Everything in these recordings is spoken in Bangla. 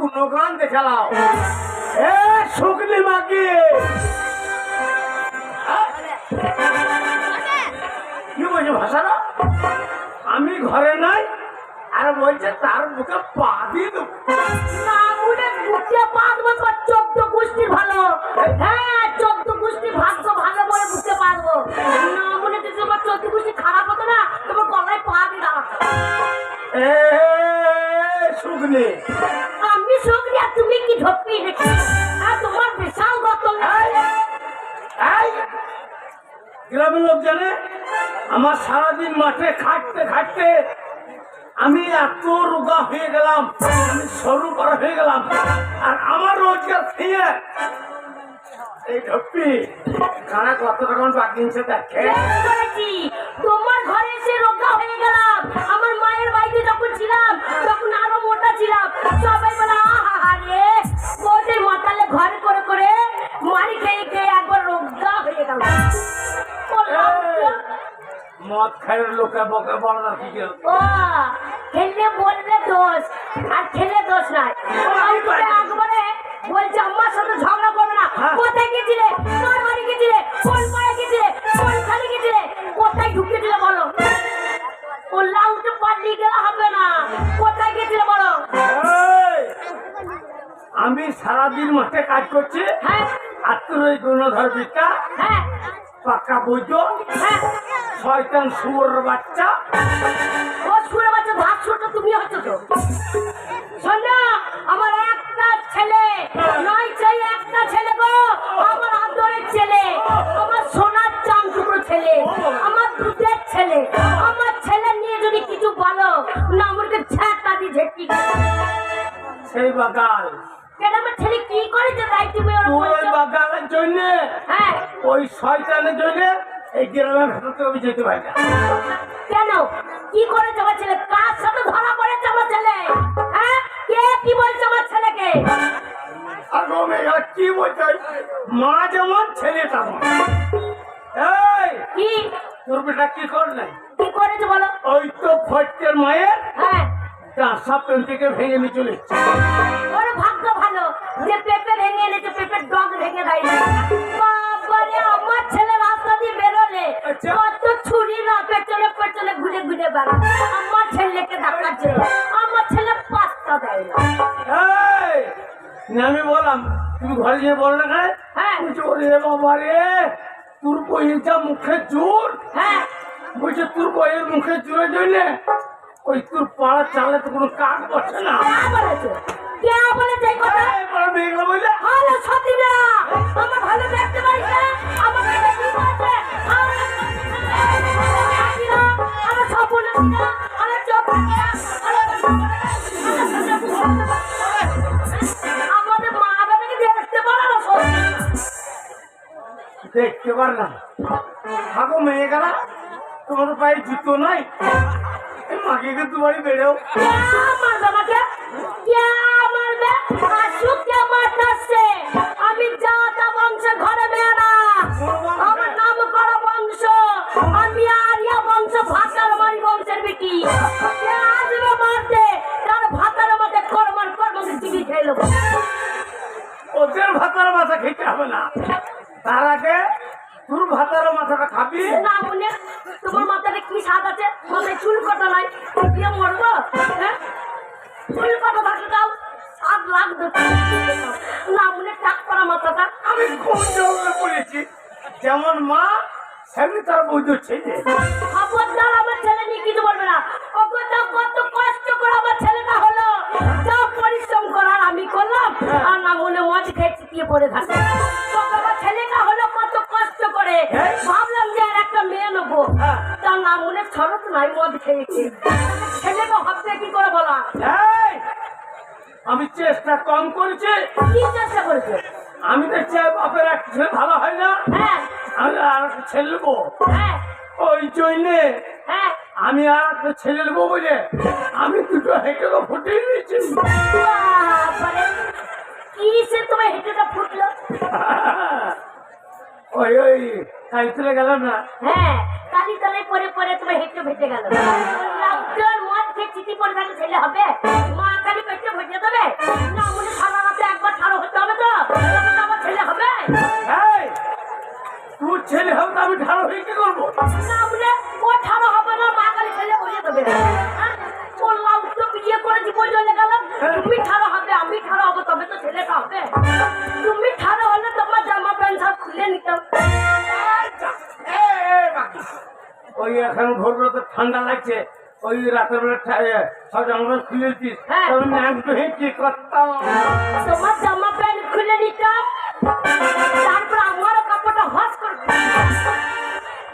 গুণগান এ শুকনি মাকি। কি বলছে ভাষাটা আমি ঘরে নাই আর বলছে তার বুকে পা দিয়ে দেবো। নামুনে বুকে পা দেবো তোর চোদ্দ গোষ্ঠীর ভালো। হ্যাঁ চোদ্দ গোষ্ঠীর ভাগ্য ভালো বলে বুকে পা দেবো। নামুনে যদি তোমার চোদ্দ গোষ্ঠী খারাপ হতো না তোমার গলায় পা দিয়ে দাঁড়াতো। এ শুকনি। আর তোমার বিশাল গ্রামের লোক জানে আমার সারাদিন মাঠে খাটতে খাটতে আমি এত রোগা হয়ে গেলাম আমি সরু করা হয়ে গেলাম আর আমার রোজগার খেয়ে এই ঢপ্পি কারা কত রকম বাকি দেখে? তোমার ঘরে এসে রোগা হয়ে গেলাম। আমার মায়ের বাড়িতে মদ খাইয়ের লোকে বকে বড় কি ও খেললে বললে দোষ আর খেলে দোষ নাই। আমি বলছে আমার সাথে ঝগড়া করবে না। হ্যাঁ। কোথায় গেছিলে? কার বাড়ি গেছিলে? কোন পাড়ে গেছিলে? কোন খালি গেছিলে? কোথায় ঢুকেছিলে বলো? ও লাউটে পাল্লি গেলে হবে না। কোথায় গেছিলে বলো? আমি সারাদিন মাঠে কাজ করছি। হ্যাঁ। তোর ওই গুণধর বিটা হ্যাঁ। পাকা বুঝো হ্যাঁ। শয়তান শুয়োর বাচ্চা। ও বাচ্চা ভাত ছোট তুমি হচ্ছ তো। আমার একটা ছেলে নয় চাই একটা ছেলে গো আমার আদরের ছেলে আমার সোনার চাম টুকরো ছেলে আমার দুধের ছেলে আমার ছেলে নিয়ে যদি কিছু বলো না আমাকে ছ্যাঁকা দিয়ে ঝেঁটি। সেই বাগাল। কেন আমার ছেলে কি করেছে তাই তুমি ওই? বাগানের জন্য হ্যাঁ। ওই শয়তানের জন্য এই গ্রামের ভেতর থেকে আমি যেতে পারি না। কেন? কি করেছে আমার ছেলে? কার সাথে ধরা পড়েছে আমার ছেলে? হ্যাঁ? কে কি বলছে আমার ছেলেকে? কি বলছে? মা যেমন ছেলে তেমন। এই কি? তোর বেটা কি করলে কি করেছে বলো? ওই তো ফটকের মায়ের হ্যাঁ। থেকে ভেঙে নিয়ে চলে ওর ভাগ্য ভালো যে পেঁপে ভেঙে এনেছে পেঁপের ডগ ভেঙে দেয়নি। বাবারে আমার ছেলে রাস্তা দিয়ে বেরোলে আচ্ছা। কত ছুরি না পেছনে পেছনে ঘুরে ঘুরে বেড়া আমার ছেলেকে ডাকাচ্ছে আমার ছেলে পাত্তা দেয় না। এই আমি বললাম তুমি ঘরে গিয়ে বল না হ্যাঁ। ওরে বাবা রে তোর বইয়ের যা মুখে জোর। হ্যাঁ। বলছে তোর বইয়ের মুখে জোরে জন্য ওই তোর পাড়া চালে তো কোনো কাজ করছে না। বলেছে কে বলেছে এই কথা। এই মেয়েগুলো বললে ভালো সতীরা আমার ভালো দেখতে পারিস না? আমার পেটে কি বলছে আমার সতীরা আমার না? আমার চোখ আমাদের মা বাবাকে দেখতে পারো না দেখতে পারলাম। থাকো মেয়ে গেলা। তোমার পায়ে জুতো নাই। মাকে কিন্তু বাড়ি বেড়েও মারবে আমাকে কে মারবে আসুক কে মারতেছে আমি জাতা বংশের ঘরে মেয়ে না আমার নাম করা বংশ আমি আরিয়া বংশ ভাতার মারি বংশের বেটি কে আসবে মারতে তার ভাতার মধ্যে কর্মর কর্মকে চিবি খেলো ওদের ভাতার মাথা খেতে হবে না। তার আগে তোর ভাতার মাথাটা খাবি? না মনে তোমার মাথাটা কি স্বাদ আছে? মাথায় চুল কটা নাই। দিয়ে মরবো? হ্যাঁ? চুল কটা থাকলে দাও স্বাদ লাগবে না। মনে টাক করা মাথাটা। আমি কোন জঙ্গলে পড়েছি যেমন মা সেমনি তার বৈধ ছেলে। খবরদার আমার ছেলে নিয়ে কিছু বলবে না। তো কত কষ্ট করে আমার ছেলেটা হলো। যা পরিশ্রম করার আমি করলাম। আর না মনে মজ খেয়ে চিটিয়ে পড়ে থাকে পরে হ্যাঁ? ভাবলাম যে আর একটা মেয়ে নেব। হ্যাঁ। তার নাম মনে শরৎ নাই মদ খেয়েছে। ছেলেকে ভাবতে কি করে বলা? আমি চেষ্টা কম করেছি। কি চেষ্টা করেছে? আমি তো চাই বাপের এক ছেলে ভালো হয় না। হ্যাঁ। আমি আর একটা ছেলে নেব। হ্যাঁ। ওই জন্যে হ্যাঁ। আমি আর একটা ছেলে নেব বলে আমি দুটো হেঁটে ফুটিয়ে নিয়েছি। কি সে তোমার হেঁটেটা ফুটলো? ওই ওই, কালি তুলে গেলাম না? হ্যাঁ কালি তলায় পরে পরে তোমার হেঁটে ভেটে গেল। লাউটার মদ খেয়ে চিঠি থাকলে ছেলে হবে। মা কালি পেটে ভেটে দেবে। না মনে রাতে একবার ঠাড়ো হতে হবে তো আমার ছেলে হবে। ওই এখন ভোরবেলা তো ঠান্ডা লাগছে। ওই রাতের বেলা জানলা খুলেছিস হ্যাঁ। তোমার জামা প্যান্ট খুলে নিতাম তারপর আমারও কাপড়টা হস করতো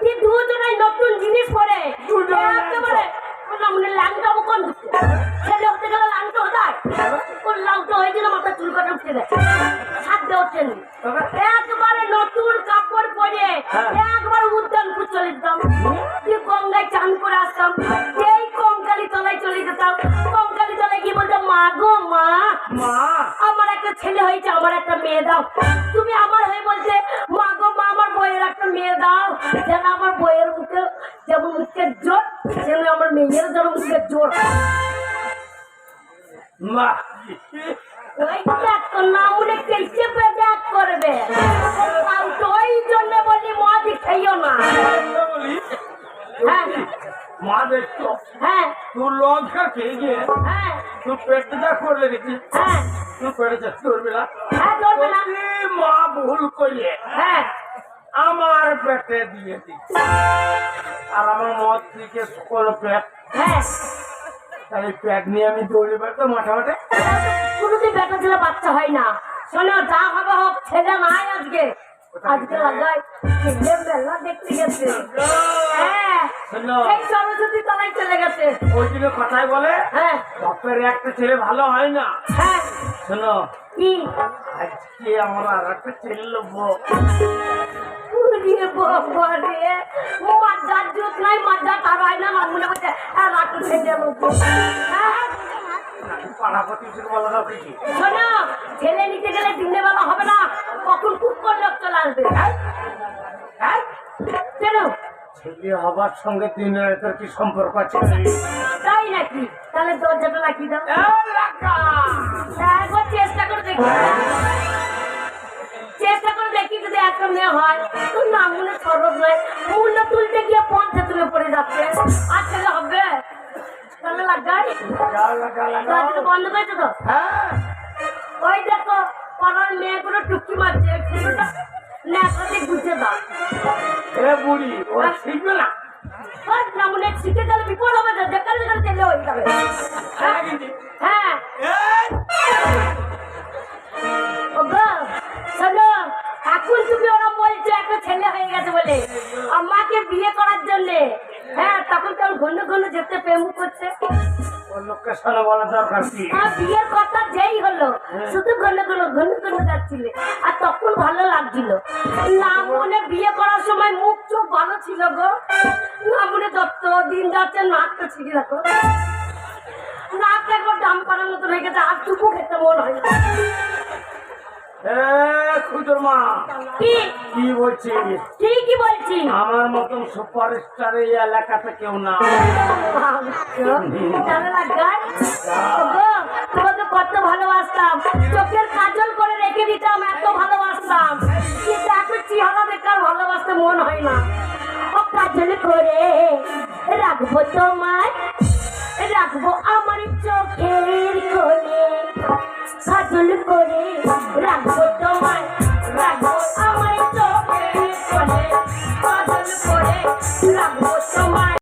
কি দুজনেই নতুন জিনিস পরে। একেবারে কোন ছেলে হতে গেলে হয় কোন মাথা চুল কাটা উঠে গেছে সাথে ওঠে একবারে নতুন কাপড় পরে। একবার উদ্যানপুর চলে যেতাম। দিয়ে গঙ্গায় চান করে আসতাম এই কঙ্কালি তলায় চলে যেতাম। কঙ্কালি তলায় গিয়ে বলতাম মা গো মা মা। আমার একটা ছেলে হয়েছে আমার একটা মেয়ে দাও। তুমি আমার হয়ে বলছে মা গো মা আমার বইয়ের একটা মেয়ে দাও। যেন আমার বইয়ের মুখে যেমন মুখের জোর সেমনি আমার মেয়ের যেন মুখের জোর। মা। ওই কেসে করবে ওই জন্য বলি মদ খেয়েও না বলি হ্যাঁ। মা হ্যাঁ তোর লঙ্কা খেয়ে গিয়ে হ্যাঁ। তোর পেটে যা করে রেখেছি হ্যাঁ। তুই পেটে যা করবি না? হ্যাঁ না। মা ভুল হ্যাঁ। আমার পেটে দিয়ে দিস আর আমার মদ থেকে কোনো পেট হ্যাঁ। তাহলে পেট নিয়ে আমি দৌড়ে বেড়াতো মাঠে মাঠে কোনোদিন বেটা ছেলে বাচ্চা হয় না। শোনো যা হবে হোক ছেলে নাই আজকে। আজকে ছেলে মেলা দেখতে গেছে। হ্যাঁ শোনো এই সরস্বতী তলায় চলে গেছে। ওই জন্য বলে হ্যাঁ। বাপের একটা ছেলে ভালো হয় না। হ্যাঁ। শোনো কি? আজকে আমরা আর একটা ছেলে লোবো উড়িয়ে বাবা মাজার জুত নাই মাজার তার হয় আমার মনে হচ্ছে আর ছেলে লোক হ্যাঁ পাড়া প্রতিবেশীকে বলা দাও কিছু শোনো ছেলে নিতে গেলে দিনের বেলা হবে না কখন খুব করে লোক চলে আসবে? হ্যাঁ? কেন ছেলে হবার সঙ্গে দিন রাতের কি সম্পর্ক আছে? তাই নাকি? তাহলে দরজাটা লাগিয়ে দাও! একবার চেষ্টা করে দেখি। একটা মেয়ে হয়। তোর নাম নয়। মূল্য তুলতে গিয়ে পঞ্চে তুলে পড়ে যাচ্ছে। আর ছেলে হবে? তাহলে লাগাই বন্ধ তো? হ্যাঁ ওই দেখো পাড়ার মেয়েগুলো টুকি মারছে ন্যাকড়াতে গুছে দাও এ বুড়ি ওরা শিখবে না? না মনে হয় শিখে গেলে বিপদ হবে না যেখানে যেখানে ছেলে হয়ে যাবে। হয়ে আমাকে বিয়ে করার জন্য। হ্যাঁ তখন তো ঘন ঘন যেতে প্রেম করছে। লোককে শোনা বলা দরকার কি? আর বিয়ের কথা যেই হলো শুধু ঘন ঘন ঘন ঘন যাচ্ছিলে। আর তখন ভালো লাগছিল। না মনে বিয়ে করার সময় মুখ চোখ ভালো ছিল গো। না মনে দত্ত দিন যাচ্ছে নাকটা ছিঁড়ে রাখো নাকটা একবার দাম করার মতো হয়ে গেছে আর টুকু খেতে মন হয় না। খুদর মা। কি? কি বলছি? ঠিকই বলছি। আমার মতন সুপারস্টার এই এলাকাতে কেউ না। তোমাকে কত ভালোবাসতাম। চোখের কাজল করে রেখে দিতাম এত ভালোবাসতাম। কিন্তু এখন চেহারা বেকার ভালোবাসতে মন হয় না। ও কাজল করে রাখব তোমায় রাখব আমার চোখের কোণে। কাজল করে রাখব